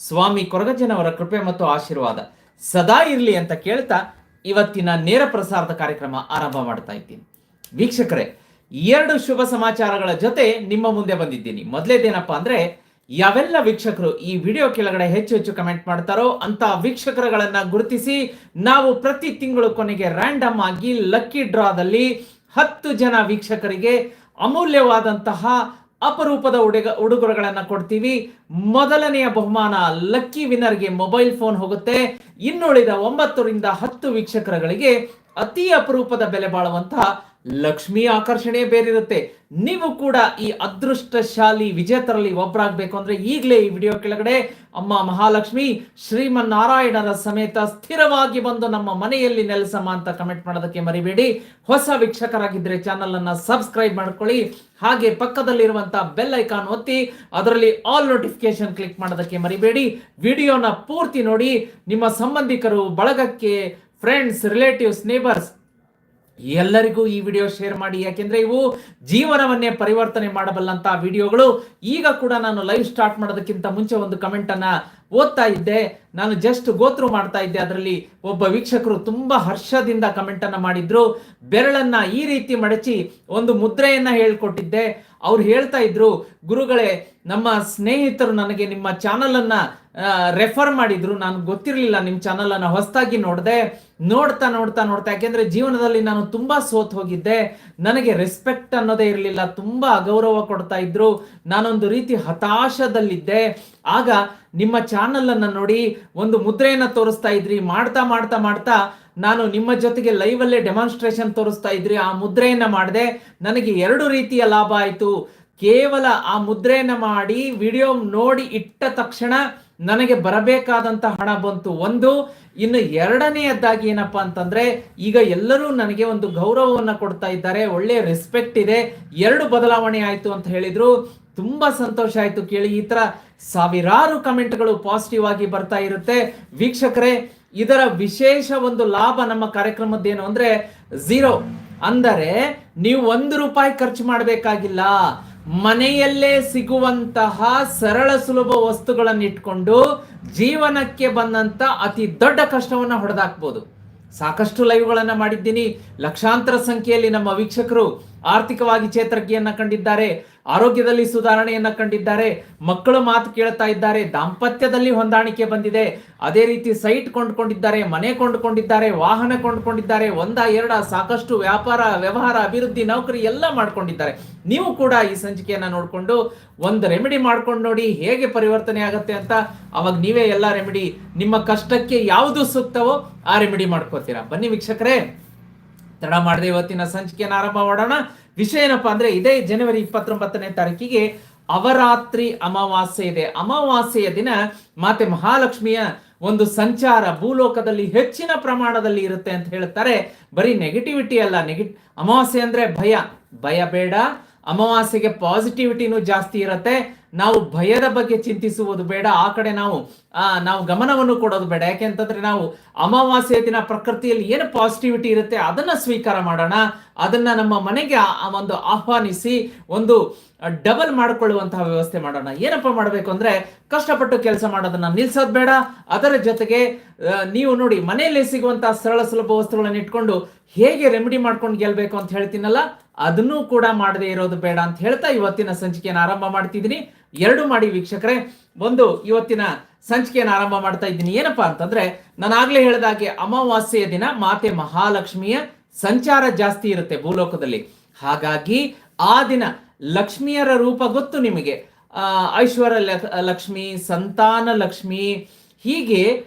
ಸ್ವಾಮಿ ಕೊರಗಜ್ಜನವರ ಕೃಪೆ ಮತ್ತು ಆಶೀರ್ವಾದ ಸದಾ ಇರಲಿ ಅಂತ ಕೇಳ್ತಾ ಇವತ್ತಿನ ನೇರ ಪ್ರಸಾರದ ಕಾರ್ಯಕ್ರಮ ಆರಂಭ ಮಾಡ್ತಾ ಇದ್ದೀನಿ. ವೀಕ್ಷಕರೇ, ಎರಡು ಶುಭ ಸಮಾಚಾರಗಳ ಜೊತೆ ನಿಮ್ಮ ಮುಂದೆ ಬಂದಿದ್ದೀನಿ. ಮೊದಲೇದೇನಪ್ಪ ಅಂದ್ರೆ, ಯಾವೆಲ್ಲ ವೀಕ್ಷಕರು ಈ ವಿಡಿಯೋ ಕೆಳಗಡೆ ಹೆಚ್ಚು ಹೆಚ್ಚು ಕಮೆಂಟ್ ಮಾಡ್ತಾರೋ ಅಂತ ವೀಕ್ಷಕರುಗಳನ್ನ ಗುರುತಿಸಿ ನಾವು ಪ್ರತಿ ತಿಂಗಳು ಕೊನೆಗೆ ರ್ಯಾಂಡಮ್ ಆಗಿ ಲಕ್ಕಿ ಡ್ರಾದಲ್ಲಿ ಹತ್ತು ಜನ ವೀಕ್ಷಕರಿಗೆ ಅಮೂಲ್ಯವಾದಂತಹ ಅಪರೂಪದ ಉಡುಗ, ಉಡುಗೊರೆಗಳನ್ನ ಕೊಡ್ತೀವಿ. ಮೊದಲನೆಯ ಬಹುಮಾನ ಲಕ್ಕಿ ವಿನ್ನರ್ಗೆ ಮೊಬೈಲ್ ಫೋನ್ ಹೋಗುತ್ತೆ. ಇನ್ನುಳಿದ ಒಂಬತ್ತರಿಂದ ಹತ್ತು ವೀಕ್ಷಕರುಗಳಿಗೆ ಅತಿ ಅಪರೂಪದ ಬೆಲೆ ಬಾಳುವಂತಹ ಲಕ್ಷ್ಮಿ ಆಕರ್ಷಣೆ ಬೇರಿರುತ್ತೆ. ನೀವು ಕೂಡ ಈ ಅದೃಷ್ಟಶಾಲಿ ವಿಜೇತರಲ್ಲಿ ಒಬ್ಬರಾಗಬೇಕು ಅಂದ್ರೆ ಈಗಲೇ ಈ ವಿಡಿಯೋ ಕೆಳಗಡೆ ಅಮ್ಮ ಮಹಾಲಕ್ಷ್ಮಿ ಶ್ರೀಮನ್ನಾರಾಯಣರ ಸಮೇತ ಸ್ಥಿರವಾಗಿ ಬಂದು ನಮ್ಮ ಮನೆಯಲ್ಲಿ ನೆಲೆಸಮ್ಮ ಅಂತ ಕಮೆಂಟ್ ಮಾಡೋದಕ್ಕೆ ಮರಿಬೇಡಿ. ಹೊಸ ವೀಕ್ಷಕರಾಗಿದ್ದರೆ ಚಾನಲ್ ಅನ್ನ ಸಬ್ಸ್ಕ್ರೈಬ್ ಮಾಡ್ಕೊಳ್ಳಿ. ಹಾಗೆ ಪಕ್ಕದಲ್ಲಿರುವಂತಹ ಬೆಲ್ ಐಕಾನ್ ಒತ್ತಿ ಅದರಲ್ಲಿ ಆಲ್ ನೋಟಿಫಿಕೇಶನ್ ಕ್ಲಿಕ್ ಮಾಡೋದಕ್ಕೆ ಮರಿಬೇಡಿ. ವಿಡಿಯೋನ ಪೂರ್ತಿ ನೋಡಿ. ನಿಮ್ಮ ಸಂಬಂಧಿಕರು, ಬಳಗಕ್ಕೆ ಫ್ರೆಂಡ್ಸ್ ರಿಲೇಟಿವ್ಸ್ ನೇಬರ್ಸ್ ಎಲ್ಲರಿಗೂ ಈ ವಿಡಿಯೋ ಶೇರ್ ಮಾಡಿ. ಯಾಕೆಂದ್ರೆ ಇವು ಜೀವನವನ್ನೇ ಪರಿವರ್ತನೆ ಮಾಡಬಲ್ಲಂತ ವಿಡಿಯೋಗಳು. ಈಗ ಕೂಡ ನಾನು ಲೈವ್ ಸ್ಟಾರ್ಟ್ ಮಾಡೋದಕ್ಕಿಂತ ಮುಂಚೆ ಒಂದು ಕಮೆಂಟ್ ಅನ್ನ ಓದ್ತಾ ಇದ್ದೆ. ನಾನು ಜಸ್ಟ್ ಗೋತ್ರು ಮಾಡ್ತಾ ಇದ್ದೆ. ಅದರಲ್ಲಿ ಒಬ್ಬ ವೀಕ್ಷಕರು ತುಂಬಾ ಹರ್ಷದಿಂದ ಕಮೆಂಟ್ ಅನ್ನ ಮಾಡಿದ್ರು. ಬೆರಳನ್ನ ಈ ರೀತಿ ಮಡಚಿ ಒಂದು ಮುದ್ರೆಯನ್ನ ಹೇಳ್ಕೊಟ್ಟಿದ್ದೆ. ಅವ್ರು ಹೇಳ್ತಾ ಇದ್ರು, ಗುರುಗಳೇ, ನಮ್ಮ ಸ್ನೇಹಿತರು ನನಗೆ ನಿಮ್ಮ ಚಾನಲ್ ಅನ್ನ ರೆಫರ್ ಮಾಡಿದ್ರು. ನಾನು ಗೊತ್ತಿರಲಿಲ್ಲ ನಿಮ್ಮ ಚಾನಲ್ ಅನ್ನ ಹೊಸದಾಗಿ ನೋಡಿದೆ. ನೋಡ್ತಾ ನೋಡ್ತಾ ನೋಡ್ತಾ. ಯಾಕೆಂದ್ರೆ ಜೀವನದಲ್ಲಿ ನಾನು ತುಂಬಾ ಸೋತ್ ಹೋಗಿದ್ದೆ. ನನಗೆ ರೆಸ್ಪೆಕ್ಟ್ ಅನ್ನೋದೇ ಇರಲಿಲ್ಲ. ತುಂಬಾ ಅಗೌರವ ಕೊಡ್ತಾ ಇದ್ರು. ನಾನೊಂದು ರೀತಿ ಹತಾಶದಲ್ಲಿದ್ದೆ. ಆಗ ನಿಮ್ಮ ಚಾನಲ್ ಅನ್ನ ನೋಡಿ ಒಂದು ಮುದ್ರೆಯನ್ನ ತೋರಿಸ್ತಾ ಇದ್ರಿ. ಮಾಡ್ತಾ ಮಾಡ್ತಾ ಮಾಡ್ತಾ ನಾನು ನಿಮ್ಮ ಜೊತೆಗೆ ಲೈವ್ ಅಲ್ಲೇ ಡೆಮಾನ್ಸ್ಟ್ರೇಷನ್ ತೋರಿಸ್ತಾ ಇದ್ರಿ. ಆ ಮುದ್ರೆಯನ್ನ ಮಾಡಿದೆ. ನನಗೆ ಎರಡು ರೀತಿಯ ಲಾಭ ಆಯ್ತು. ಕೇವಲ ಆ ಮುದ್ರೆಯನ್ನು ಮಾಡಿ ವಿಡಿಯೋ ನೋಡಿ ಇಟ್ಟ ತಕ್ಷಣ ನನಗೆ ಬರಬೇಕಾದಂತ ಹಣ ಬಂತು. ಒಂದು, ಇನ್ನು ಎರಡನೆಯದ್ದಾಗಿ ಏನಪ್ಪ ಅಂತಂದ್ರೆ, ಈಗ ಎಲ್ಲರೂ ನನಗೆ ಒಂದು ಗೌರವವನ್ನು ಕೊಡ್ತಾ ಇದ್ದಾರೆ, ಒಳ್ಳೆ ರೆಸ್ಪೆಕ್ಟ್ ಇದೆ, ಎರಡು ಬದಲಾವಣೆ ಆಯ್ತು ಅಂತ ಹೇಳಿದರು. ತುಂಬಾ ಸಂತೋಷ ಆಯ್ತು ಕೇಳಿ. ಈ ತರ ಸಾವಿರಾರು ಕಮೆಂಟ್ಗಳು ಪಾಸಿಟಿವ್ ಆಗಿ ಬರ್ತಾ ಇರುತ್ತೆ. ವೀಕ್ಷಕರೇ, ಇದರ ವಿಶೇಷ ಒಂದು ಲಾಭ ನಮ್ಮ ಕಾರ್ಯಕ್ರಮದ್ದೇನು ಅಂದ್ರೆ ಝೀರೋ ಅಂದರೆ, ನೀವು ಒಂದು ರೂಪಾಯಿ ಖರ್ಚು ಮಾಡಬೇಕಾಗಿಲ್ಲ. ಮನೆಯಲ್ಲೇ ಸಿಗುವಂತಹ ಸರಳ ಸುಲಭ ವಸ್ತುಗಳನ್ನು ಇಟ್ಕೊಂಡು ಜೀವನಕ್ಕೆ ಬಂದಂತ ಅತಿ ದೊಡ್ಡ ಕಷ್ಟವನ್ನ ಹೊಡೆದಾಕ್ಬೋದು. ಸಾಕಷ್ಟು ಲೈವ್ಗಳನ್ನು ಮಾಡಿದ್ದೀನಿ. ಲಕ್ಷಾಂತರ ಸಂಖ್ಯೆಯಲ್ಲಿ ನಮ್ಮ ವೀಕ್ಷಕರು ಆರ್ಥಿಕವಾಗಿ ಚೇತರಿಕೆಯನ್ನ ಕಂಡಿದ್ದಾರೆ, ಆರೋಗ್ಯದಲ್ಲಿ ಸುಧಾರಣೆಯನ್ನ ಕಂಡಿದ್ದಾರೆ, ಮಕ್ಕಳು ಮಾತು ಕೇಳ್ತಾ ಇದ್ದಾರೆ, ದಾಂಪತ್ಯದಲ್ಲಿ ಹೊಂದಾಣಿಕೆ ಬಂದಿದೆ. ಅದೇ ರೀತಿ ಸೈಟ್ ಕೊಂಡ್ಕೊಂಡಿದ್ದಾರೆ, ಮನೆ ಕೊಂಡ್ಕೊಂಡಿದ್ದಾರೆ, ವಾಹನ ಕೊಂಡ್ಕೊಂಡಿದ್ದಾರೆ, ಒಂದ, ಎರಡ, ಸಾಕಷ್ಟು ವ್ಯಾಪಾರ, ವ್ಯವಹಾರ, ಅಭಿವೃದ್ಧಿ, ನೌಕರಿ ಎಲ್ಲ ಮಾಡ್ಕೊಂಡಿದ್ದಾರೆ. ನೀವು ಕೂಡ ಈ ಸಂಚಿಕೆಯನ್ನ ನೋಡಿಕೊಂಡು ಒಂದು ರೆಮಿಡಿ ಮಾಡ್ಕೊಂಡು ನೋಡಿ ಹೇಗೆ ಪರಿವರ್ತನೆ ಆಗತ್ತೆ ಅಂತ ಅವಾಗ ನೀವೇ ಎಲ್ಲ ರೆಮಿಡಿ, ನಿಮ್ಮ ಕಷ್ಟಕ್ಕೆ ಯಾವುದು ಸೂಕ್ತವೋ ಆ ರೆಮಿಡಿ ಮಾಡ್ಕೋತೀರಾ. ಬನ್ನಿ ವೀಕ್ಷಕರೇ. ತಡ ಮಾಡದೆ ಇವತ್ತಿನ ಸಂಚಿಕೆಯನ್ನು ಆರಂಭ ಮಾಡೋಣ. ವಿಷಯ ಏನಪ್ಪ ಅಂದ್ರೆ ಇದೇ ಜನವರಿ ಇಪ್ಪತ್ತೊಂಬತ್ತನೇ ತಾರೀಕಿಗೆ ಅವರಾತ್ರಿ ಅಮಾವಾಸ್ಯೆ ಇದೆ. ಅಮಾವಾಸ್ಯೆಯ ದಿನ ಮಾತೆ ಮಹಾಲಕ್ಷ್ಮಿಯ ಒಂದು ಸಂಚಾರ ಭೂಲೋಕದಲ್ಲಿ ಹೆಚ್ಚಿನ ಪ್ರಮಾಣದಲ್ಲಿ ಇರುತ್ತೆ ಅಂತ ಹೇಳ್ತಾರೆ. ಬರೀ ನೆಗೆಟಿವಿಟಿ ಅಲ್ಲ. ನೆಗೆಟಿ ಅಮಾವಾಸ್ಯೆ ಅಂದ್ರೆ ಭಯ. ಭಯ ಬೇಡ. ಅಮಾವಾಸ್ಯೆಗೆ ಪಾಸಿಟಿವಿಟಿನೂ ಜಾಸ್ತಿ ಇರುತ್ತೆ. ನಾವು ಭಯದ ಬಗ್ಗೆ ಚಿಂತಿಸುವುದು ಬೇಡ. ಆ ಕಡೆ ನಾವು, ಆ, ನಾವು ಗಮನವನ್ನು ಕೊಡೋದು ಬೇಡ. ಯಾಕೆಂತಂದ್ರೆ ನಾವು ಅಮಾವಾಸ್ಯ ದಿನ ಪ್ರಕೃತಿಯಲ್ಲಿ ಏನು ಪಾಸಿಟಿವಿಟಿ ಇರುತ್ತೆ ಅದನ್ನ ಸ್ವೀಕಾರ ಮಾಡೋಣ. ಅದನ್ನ ನಮ್ಮ ಮನೆಗೆ ಒಂದು ಆಹ್ವಾನಿಸಿ ಒಂದು ಡಬಲ್ ಮಾಡಿಕೊಳ್ಳುವಂತಹ ವ್ಯವಸ್ಥೆ ಮಾಡೋಣ. ಏನಪ್ಪ ಮಾಡಬೇಕು ಅಂದ್ರೆ ಕಷ್ಟಪಟ್ಟು ಕೆಲಸ ಮಾಡೋದನ್ನ ನಿಲ್ಸೋದು ಬೇಡ. ಅದರ ಜೊತೆಗೆ ನೀವು ನೋಡಿ ಮನೆಯಲ್ಲಿ ಸಿಗುವಂತಹ ಸರಳ ಸುಲಭ ವಸ್ತುಗಳನ್ನ ಇಟ್ಕೊಂಡು ಹೇಗೆ ರೆಮಿಡಿ ಮಾಡ್ಕೊಂಡು ಗೆಲ್ಬೇಕು ಅಂತ ಹೇಳ್ತೀನಲ್ಲ, ಅದನ್ನೂ ಕೂಡ ಮಾಡದೇ ಇರೋದು ಬೇಡ ಅಂತ ಹೇಳ್ತಾ ಇವತ್ತಿನ ಸಂಚಿಕೆಯನ್ನು ಆರಂಭ ಮಾಡ್ತಿದ್ದೀನಿ. ಎರಡು ಮಾಡಿ ವೀಕ್ಷಕರೇ, ಒಂದು ಇವತ್ತಿನ ಸಂಚಿಕೆಯನ್ನು ಆರಂಭ ಮಾಡ್ತಾ ಇದ್ದೀನಿ. ಏನಪ್ಪಾ ಅಂತಂದ್ರೆ, ನಾನು ಆಗ್ಲೇ ಹೇಳಿದಾಗೆ ಅಮಾವಾಸ್ಯೆಯ ದಿನ ಮಾತೆ ಮಹಾಲಕ್ಷ್ಮಿಯ ಸಂಚಾರ ಜಾಸ್ತಿ ಇರುತ್ತೆ ಭೂಲೋಕದಲ್ಲಿ. ಹಾಗಾಗಿ ಆ ದಿನ ಲಕ್ಷ್ಮಿಯರ ರೂಪ ಗೊತ್ತು ನಿಮಗೆ. ಐಶ್ವರ್ಯ ಲಕ್ಷ್ಮಿ, ಸಂತಾನ ಲಕ್ಷ್ಮಿ, ಹೀಗೆ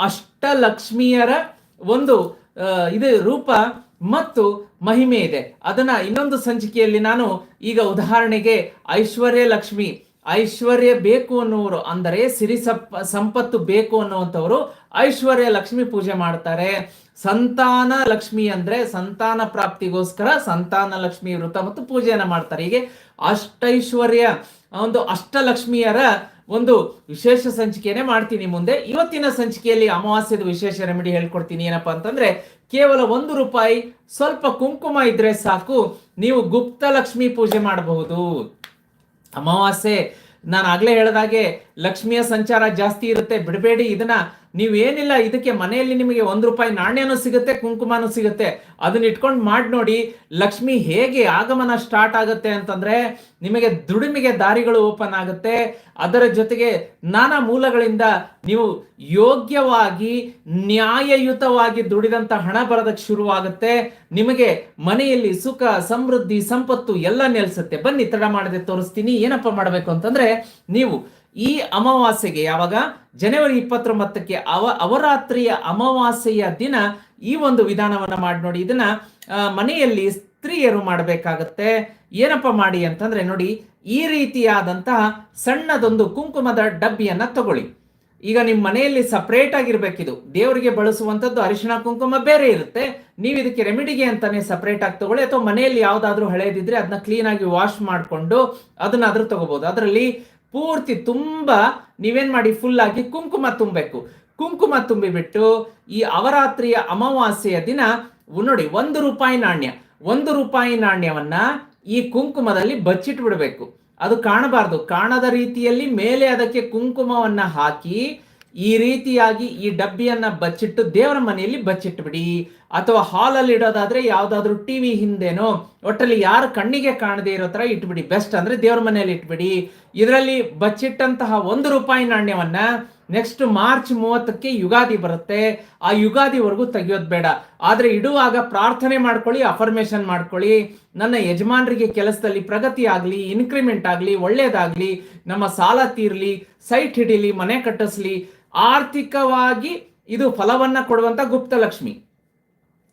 ಅಷ್ಟಲಕ್ಷ್ಮಿಯರ ಒಂದು ಇದು ರೂಪ ಮತ್ತು ಮಹಿಮೆ ಇದೆ. ಅದನ್ನ ಇನ್ನೊಂದು ಸಂಚಿಕೆಯಲ್ಲಿ ನಾನು ಈಗ ಉದಾಹರಣೆಗೆ ಐಶ್ವರ್ಯ ಲಕ್ಷ್ಮಿ. ಐಶ್ವರ್ಯ ಬೇಕು ಅನ್ನುವರು ಅಂದರೆ ಸಿರಿ ಸಪ್ ಸಂಪತ್ತು ಬೇಕು ಅನ್ನುವಂಥವರು ಐಶ್ವರ್ಯ ಲಕ್ಷ್ಮಿ ಪೂಜೆ ಮಾಡ್ತಾರೆ. ಸಂತಾನ ಲಕ್ಷ್ಮಿ ಅಂದ್ರೆ ಸಂತಾನ ಪ್ರಾಪ್ತಿಗೋಸ್ಕರ ಸಂತಾನ ಲಕ್ಷ್ಮಿ ವೃತ ಮತ್ತು ಪೂಜೆಯನ್ನು ಮಾಡ್ತಾರೆ. ಹೀಗೆ ಅಷ್ಟೈಶ್ವರ್ಯ, ಒಂದು ಅಷ್ಟಲಕ್ಷ್ಮಿಯರ ಒಂದು ವಿಶೇಷ ಸಂಚಿಕೆಯನ್ನೇ ಮಾಡ್ತೀನಿ ಮುಂದೆ. ಇವತ್ತಿನ ಸಂಚಿಕೆಯಲ್ಲಿ ಅಮಾವಾಸ್ಯದ ವಿಶೇಷ ರೆಮಿಡಿ ಹೇಳ್ಕೊಡ್ತೀನಿ. ಏನಪ್ಪಾ ಅಂತಂದ್ರೆ, ಕೇವಲ ಒಂದು ರೂಪಾಯಿ ಸ್ವಲ್ಪ ಕುಂಕುಮ ಇದ್ರೆ ಸಾಕು, ನೀವು ಗುಪ್ತ ಲಕ್ಷ್ಮಿ ಪೂಜೆ ಮಾಡಬಹುದು. ಅಮಾವಾಸ್ಯೆ, ನಾನು ಆಗ್ಲೇ ಹೇಳ್ದಾಗೆ ಲಕ್ಷ್ಮಿಯ ಸಂಚಾರ ಜಾಸ್ತಿ ಇರುತ್ತೆ. ಬಿಡಬೇಡಿ, ಇದನ್ನ ನೀವೇನಿಲ್ಲ ಇದಕ್ಕೆ ಮನೆಯಲ್ಲಿ ನಿಮಗೆ ಒಂದು ರೂಪಾಯಿ ನಾಣ್ಯನೂ ಸಿಗುತ್ತೆ, ಕುಂಕುಮನೂ ಸಿಗುತ್ತೆ. ಅದನ್ನ ಇಟ್ಕೊಂಡು ಮಾಡಿ ನೋಡಿ, ಲಕ್ಷ್ಮಿ ಹೇಗೆ ಆಗಮನ ಸ್ಟಾರ್ಟ್ ಆಗುತ್ತೆ ಅಂತಂದ್ರೆ, ನಿಮಗೆ ದುಡಿಮೆಗೆ ದಾರಿಗಳು ಓಪನ್ ಆಗುತ್ತೆ. ಅದರ ಜೊತೆಗೆ ನಾನಾ ಮೂಲಗಳಿಂದ ನೀವು ಯೋಗ್ಯವಾಗಿ, ನ್ಯಾಯಯುತವಾಗಿ ದುಡಿದಂತ ಹಣ ಬರೋದಕ್ಕೆ ಶುರುವಾಗುತ್ತೆ. ನಿಮಗೆ ಮನೆಯಲ್ಲಿ ಸುಖ, ಸಮೃದ್ಧಿ, ಸಂಪತ್ತು ಎಲ್ಲ ನೆಲೆಸುತ್ತೆ. ಬನ್ನಿ, ತಡ ಮಾಡದೆ ತೋರಿಸ್ತೀನಿ. ಏನಪ್ಪ ಮಾಡಬೇಕು ಅಂತಂದ್ರೆ, ನೀವು ಈ ಅಮಾವಾಸ್ಯೆಗೆ ಯಾವಾಗ? ಜನವರಿ ಇಪ್ಪತ್ತೊಂಬತ್ತಕ್ಕೆ ಅವ, ಅವರಾತ್ರಿಯ ಅಮಾವಾಸ್ಯೆಯ ದಿನ ಈ ಒಂದು ವಿಧಾನವನ್ನ ಮಾಡಿ ನೋಡಿ. ಇದನ್ನ ಮನೆಯಲ್ಲಿ ಸ್ತ್ರೀಯರು ಮಾಡಬೇಕಾಗತ್ತೆ. ಏನಪ್ಪ ಮಾಡಿ ಅಂತಂದ್ರೆ ನೋಡಿ, ಈ ರೀತಿಯಾದಂತಹ ಸಣ್ಣದೊಂದು ಕುಂಕುಮದ ಡಬ್ಬಿಯನ್ನ ತಗೊಳ್ಳಿ. ಈಗ ನಿಮ್ಮ ಮನೆಯಲ್ಲಿ ಸಪ್ರೇಟ್ ಆಗಿರ್ಬೇಕಿದು. ದೇವರಿಗೆ ಬಳಸುವಂಥದ್ದು ಅರಿಶಿಣ ಕುಂಕುಮ ಬೇರೆ ಇರುತ್ತೆ. ನೀವು ಇದಕ್ಕೆ ರೆಮಿಡಿಗೆ ಅಂತಾನೆ ಸಪ್ರೇಟ್ ಆಗಿ ತಗೊಳ್ಳಿ. ಅಥವಾ ಮನೆಯಲ್ಲಿ ಯಾವ್ದಾದ್ರು ಹಳೇದಿದ್ರೆ ಅದನ್ನ ಕ್ಲೀನ್ ಆಗಿ ವಾಶ್ ಮಾಡಿಕೊಂಡು ಅದನ್ನ ಅದ್ರ ತಗೋಬಹುದು ಅದರಲ್ಲಿ ಪೂರ್ತಿ ತುಂಬಾ ನೀವೇನ್ ಮಾಡಿ ಫುಲ್ ಆಗಿ ಕುಂಕುಮ ತುಂಬಬೇಕು. ಕುಂಕುಮ ತುಂಬಿಬಿಟ್ಟು ಈ ಅವರಾತ್ರಿಯ ಅಮಾವಾಸ್ಯೆಯ ದಿನ ನೋಡಿ, ಒಂದು ರೂಪಾಯಿ ನಾಣ್ಯ. ಒಂದು ರೂಪಾಯಿ ನಾಣ್ಯವನ್ನ ಈ ಕುಂಕುಮದಲ್ಲಿ ಬಚ್ಚಿಟ್ಟು ಬಿಡಬೇಕು. ಅದು ಕಾಣಬಾರ್ದು. ಕಾಣದ ರೀತಿಯಲ್ಲಿ ಮೇಲೆ ಅದಕ್ಕೆ ಕುಂಕುಮವನ್ನ ಹಾಕಿ ಈ ರೀತಿಯಾಗಿ ಈ ಡಬ್ಬಿಯನ್ನ ಬಚ್ಚಿಟ್ಟು ದೇವರ ಮನೆಯಲ್ಲಿ ಬಚ್ಚಿಟ್ಟು ಬಿಡಿ ಅಥವಾ ಹಾಲಲ್ಲಿ ಇಡೋದಾದ್ರೆ ಯಾವ್ದಾದ್ರು ಟಿವಿ ಹಿಂದೆನೋ, ಒಟ್ಟಲ್ಲಿ ಯಾರು ಕಣ್ಣಿಗೆ ಕಾಣದೇ ಇರೋ ತರ ಇಟ್ಬಿಡಿ. ಬೆಸ್ಟ್ ಅಂದ್ರೆ ದೇವ್ರ ಮನೆಯಲ್ಲಿ ಇಟ್ಬಿಡಿ. ಇದರಲ್ಲಿ ಬಚ್ಚಿಟ್ಟಂತಹ ಒಂದು ರೂಪಾಯಿ ನಾಣ್ಯವನ್ನ ನೆಕ್ಸ್ಟ್ ಮಾರ್ಚ್ ಮೂವತ್ತಕ್ಕೆ ಯುಗಾದಿ ಬರುತ್ತೆ. ಆ ಯುಗಾದಿವರೆಗೂ ತೆಗಿಯೋದು ಬೇಡ. ಆದ್ರೆ ಇಡುವಾಗ ಪ್ರಾರ್ಥನೆ ಮಾಡ್ಕೊಳ್ಳಿ ಅಫರ್ಮೇಶನ್ ಮಾಡ್ಕೊಳ್ಳಿ. ನನ್ನ ಯಜಮಾನರಿಗೆ ಕೆಲಸದಲ್ಲಿ ಪ್ರಗತಿ ಆಗಲಿ ಇನ್ಕ್ರಿಮೆಂಟ್ ಆಗಲಿ, ಒಳ್ಳೇದಾಗ್ಲಿ, ನಮ್ಮ ಸಾಲ ತೀರ್ಲಿ ಸೈಟ್ ಹಿಡಿಲಿ, ಮನೆ ಕಟ್ಟಿಸ್ಲಿ, ಆರ್ಥಿಕವಾಗಿ ಇದು ಫಲವನ್ನ ಕೊಡುವಂತ ಗುಪ್ತಲಕ್ಷ್ಮಿ.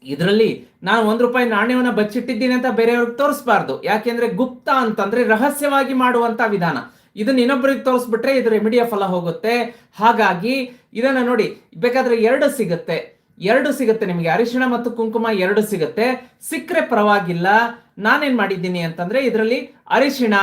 ಇದರಲ್ಲಿ ನಾನು ಒಂದು ರೂಪಾಯಿ ನಾಣ್ಯವನ್ನ ಬಚ್ಚಿಟ್ಟಿದ್ದೀನಿ ಅಂತ ಬೇರೆಯವ್ರಿಗೆ ತೋರಿಸಬಾರ್ದು. ಯಾಕೆಂದ್ರೆ ಗುಪ್ತ ಅಂತಂದ್ರೆ ರಹಸ್ಯವಾಗಿ ಮಾಡುವಂತ ವಿಧಾನ. ಇದನ್ನ ಇನ್ನೊಬ್ಬರಿಗೆ ತೋರಿಸ್ಬಿಟ್ರೆ ಇದು ಇಮಿಡಿಯ ಫಲ ಹೋಗುತ್ತೆ. ಹಾಗಾಗಿ ಇದನ್ನ ನೋಡಿ, ಬೇಕಾದ್ರೆ ಎರಡು ಸಿಗುತ್ತೆ. ಎರಡು ಸಿಗುತ್ತೆ ನಿಮಗೆ. ಅರಿಶಿಣ ಮತ್ತು ಕುಂಕುಮ ಎರಡು ಸಿಗುತ್ತೆ. ಸಿಕ್ಕರೆ ಪರವಾಗಿಲ್ಲ. ನಾನೇನ್ ಮಾಡಿದ್ದೀನಿ ಅಂತಂದ್ರೆ ಇದರಲ್ಲಿ ಅರಿಶಿಣ.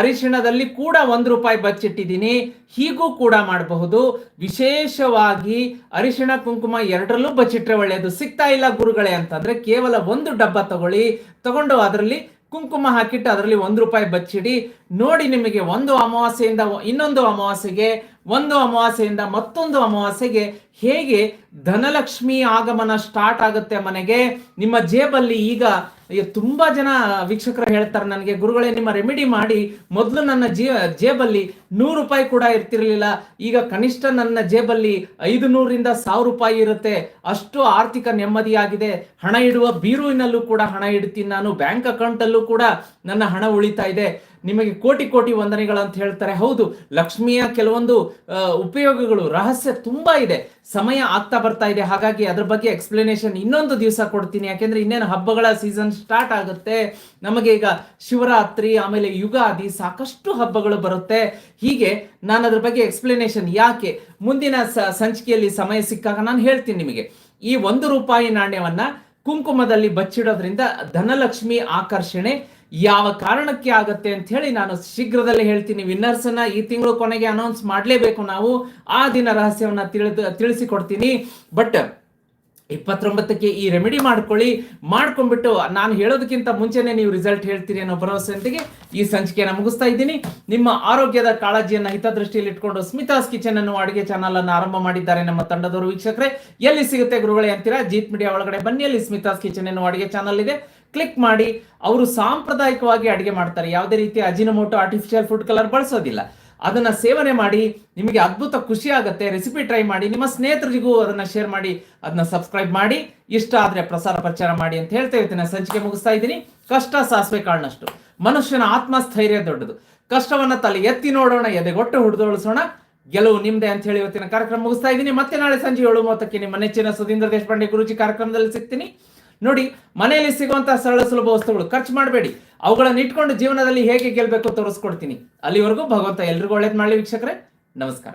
ಅರಿಶಿಣದಲ್ಲಿ ಕೂಡ ಒಂದು ರೂಪಾಯಿ ಬಚ್ಚಿಟ್ಟಿದ್ದೀನಿ. ಹೀಗೂ ಕೂಡ ಮಾಡಬಹುದು. ವಿಶೇಷವಾಗಿ ಅರಿಶಿಣ, ಕುಂಕುಮ ಎರಡರಲ್ಲೂ ಬಚ್ಚಿಟ್ರೆ ಒಳ್ಳೆಯದು ಸಿಗ್ತಾ ಇಲ್ಲ ಗುರುಗಳೇ ಅಂತಂದ್ರೆ ಕೇವಲ ಒಂದು ಡಬ್ಬ ತಗೊಳ್ಳಿ. ತಗೊಂಡು ಅದರಲ್ಲಿ ಕುಂಕುಮ ಹಾಕಿಟ್ಟು ಅದರಲ್ಲಿ ಒಂದು ರೂಪಾಯಿ ಬಚ್ಚಿಡಿ. ನೋಡಿ ನಿಮಗೆ ಒಂದು ಅಮಾವಾಸ್ಯೆಯಿಂದ ಇನ್ನೊಂದು ಅಮಾವಾಸ್ಯೆಗೆ, ಒಂದು ಅಮಾವಾಸ್ಯೆಯಿಂದ ಮತ್ತೊಂದು ಅಮಾವಾಸ್ಯೆಗೆ ಹೇಗೆ ಧನಲಕ್ಷ್ಮಿ ಆಗಮನ ಸ್ಟಾರ್ಟ್ ಆಗುತ್ತೆ ಮನೆಗೆ. ನಿಮ್ಮ ಜೇಬಲ್ಲಿ ಈಗ ಈಗ ತುಂಬಾ ಜನ ವೀಕ್ಷಕರು ಹೇಳ್ತಾರೆ ನನಗೆ, ಗುರುಗಳೇ, ನಿಮ್ಮ ರೆಮಿಡಿ ಮಾಡಿ, ಮೊದಲು ನನ್ನ ಜೇ, ಜೇಬಲ್ಲಿ ನೂರು ರೂಪಾಯಿ ಕೂಡ ಇರ್ತಿರ್ಲಿಲ್ಲ. ಈಗ ಕನಿಷ್ಠ ನನ್ನ ಜೇಬಲ್ಲಿ ಐದು ನೂರಿಂದ ಸಾವಿರ ರೂಪಾಯಿ ಇರುತ್ತೆ. ಅಷ್ಟು ಆರ್ಥಿಕ ನೆಮ್ಮದಿಯಾಗಿದೆ. ಹಣ ಇಡುವ ಬೀರುವಿನಲ್ಲೂ ಕೂಡ ಹಣ ಇಡ್ತೀನಿ ನಾನು. ಬ್ಯಾಂಕ್ ಅಕೌಂಟಲ್ಲೂ ಕೂಡ ನನ್ನ ಹಣ ಉಳಿತಾ ಇದೆ. ನಿಮಗೆ ಕೋಟಿ ಕೋಟಿ ವಂದನೆಗಳು ಅಂತ ಹೇಳ್ತಾರೆ. ಹೌದು, ಲಕ್ಷ್ಮಿಯ ಕೆಲವೊಂದು ಉಪಯೋಗಗಳು, ರಹಸ್ಯ ತುಂಬಾ ಇದೆ. ಸಮಯ ಆಗ್ತಾ ಬರ್ತಾ ಇದೆ. ಹಾಗಾಗಿ ಅದ್ರ ಬಗ್ಗೆ ಎಕ್ಸ್ಪ್ಲನೇಷನ್ ಇನ್ನೊಂದು ದಿವಸ ಕೊಡ್ತೀನಿ. ಯಾಕೆಂದ್ರೆ ಇನ್ನೇನು ಹಬ್ಬಗಳ ಸೀಸನ್ ಸ್ಟಾರ್ಟ್ ಆಗುತ್ತೆ. ನಮಗೆ ಈಗ ಶಿವರಾತ್ರಿ, ಆಮೇಲೆ ಯುಗಾದಿ ಸಾಕಷ್ಟು ಹಬ್ಬಗಳು ಬರುತ್ತೆ. ಹೀಗೆ ನಾನು ಅದ್ರ ಬಗ್ಗೆ ಎಕ್ಸ್ಪ್ಲನೇಷನ್ ಯಾಕೆ? ಮುಂದಿನ ಸಂಚಿಕೆಯಲ್ಲಿ ಸಮಯ ಸಿಕ್ಕಾಗ ನಾನು ಹೇಳ್ತೀನಿ ನಿಮಗೆ. ಈ ಒಂದು ರೂಪಾಯಿ ನಾಣ್ಯವನ್ನ ಕುಂಕುಮದಲ್ಲಿ ಬಚ್ಚಿಡೋದ್ರಿಂದ ಧನಲಕ್ಷ್ಮಿ ಆಕರ್ಷಣೆ ಯಾವ ಕಾರಣಕ್ಕೆ ಆಗತ್ತೆ ಅಂತ ಹೇಳಿ ನಾನು ಶೀಘ್ರದಲ್ಲೇ ಹೇಳ್ತೀನಿ. ವಿನ್ನರ್ಸ್ ಅನ್ನ ಈ ತಿಂಗಳು ಕೊನೆಗೆ ಅನೌನ್ಸ್ ಮಾಡಲೇಬೇಕು ನಾವು. ಆ ದಿನ ರಹಸ್ಯವನ್ನ ತಿಳಿದು, ತಿಳಿಸಿಕೊಡ್ತೀನಿ. ಬಟ್ ಇಪ್ಪತ್ತೊಂಬತ್ತಕ್ಕೆ ಈ ರೆಮಿಡಿ ಮಾಡ್ಕೊಳ್ಳಿ. ಮಾಡ್ಕೊಂಡ್ಬಿಟ್ಟು ನಾನು ಹೇಳೋದಕ್ಕಿಂತ ಮುಂಚೆನೆ ನೀವು ರಿಸಲ್ಟ್ ಹೇಳ್ತೀರಿ ಅನ್ನೋ ಭರವಸೆಯೊಂದಿಗೆ ಈ ಸಂಚಿಕೆಯನ್ನು ಮುಗಿಸ್ತಾ ಇದ್ದೀನಿ. ನಿಮ್ಮ ಆರೋಗ್ಯದ ಕಾಳಜಿಯನ್ನ ಹಿತದೃಷ್ಟಿಯಲ್ಲಿ ಇಟ್ಕೊಂಡು ಸ್ಮಿತಾಸ್ ಕಿಚನ್ ಅನ್ನು ಅಡುಗೆ ಚಾನಲ್ ಅನ್ನು ಆರಂಭ ಮಾಡಿದ್ದಾರೆ ನಮ್ಮ ತಂಡದವರು ವೀಕ್ಷಕರೇ. ಎಲ್ಲಿ ಸಿಗುತ್ತೆ ಗುರುಗಳೇ ಅಂತೀರಾ? ಜೀತ್ ಮೀಡಿಯಾ ಒಳಗಡೆ ಬನ್ನಿ. ಅಲ್ಲಿ ಸ್ಮಿತಾಸ್ ಕಿಚನ್ ಅನ್ನು ಅಡುಗೆ ಚಾನಲ್ ಇದೆ. ಕ್ಲಿಕ್ ಮಾಡಿ ಅವರು ಸಾಂಪ್ರದಾಯಿಕವಾಗಿ ಅಡುಗೆ ಮಾಡ್ತಾರೆ. ಯಾವುದೇ ರೀತಿ ಅಜಿನಮೋಟೋ ಆರ್ಟಿಫಿಷಿಯಲ್ ಫುಡ್ ಕಲರ್ ಬಳಸೋದಿಲ್ಲ. ಅದನ್ನ ಸೇವನೆ ಮಾಡಿ ನಿಮಗೆ ಅದ್ಭುತ ಖುಷಿ ಆಗುತ್ತೆ. ರೆಸಿಪಿ ಟ್ರೈ ಮಾಡಿ, ನಿಮ್ಮ ಸ್ನೇಹಿತರಿಗೂ ಅದನ್ನ ಶೇರ್ ಮಾಡಿ, ಅದನ್ನ ಸಬ್ಸ್ಕ್ರೈಬ್ ಮಾಡಿ. ಇಷ್ಟ ಆದ್ರೆ ಪ್ರಸಾರ ಪ್ರಚಾರ ಮಾಡಿ ಅಂತ ಹೇಳ್ತಾ ಇರ್ತೀನಿ. ಸಂಚಿಕೆ ಮುಗಿಸ್ತಾ ಇದ್ದೀನಿ. ಕಷ್ಟ ಸಾಸಿವೆ ಕಾಳನಷ್ಟು ಮನುಷ್ಯನ ಆತ್ಮಸ್ಥೈರ್ಯ ದೊಡ್ಡದು. ಕಷ್ಟವನ್ನ ತಲೆ ಎತ್ತಿ ನೋಡೋಣ, ಎದೆಗೊಟ್ಟು ಹುಡ್ದೋಳಿಸೋಣ. ಗೆಲುವು ನಿಮ್ದೆ ಅಂತ ಹೇಳಿ ಇವತ್ತಿನ ಕಾರ್ಯಕ್ರಮ ಮುಗಿಸ್ತಾ ಇದ್ದೀನಿ. ಮತ್ತೆ ನಾಳೆ ಸಂಜೆ ಏಳು ಮೂವತ್ತಕ್ಕೆ ನಿಮ್ಮ ನೆಚ್ಚಿನ ಸುಧೀಂದ್ರ ದೇಶಪಾಂಡೆ ಗುರುಜಿ ಕಾರ್ಯಕ್ರಮದಲ್ಲಿ ಸಿಗ್ತೀನಿ. ನೋಡಿ, ಮನೆಯಲ್ಲಿ ಸಿಗುವಂತಹ ಸರಳ ಸುಲಭ ವಸ್ತುಗಳು ಖರ್ಚು ಮಾಡಬೇಡಿ. ಅವುಗಳನ್ನು ಇಟ್ಕೊಂಡು ಜೀವನದಲ್ಲಿ ಹೇಗೆ ಗೆಲ್ಲಬೇಕು ತೋರಿಸ್ಕೊಡ್ತೀನಿ. ಅಲ್ಲಿವರೆಗೂ ಭಗವಂತ ಎಲ್ರಿಗೂ ಒಳ್ಳೇದು ಮಾಡಲಿ ವೀಕ್ಷಕರೇ. ನಮಸ್ಕಾರ.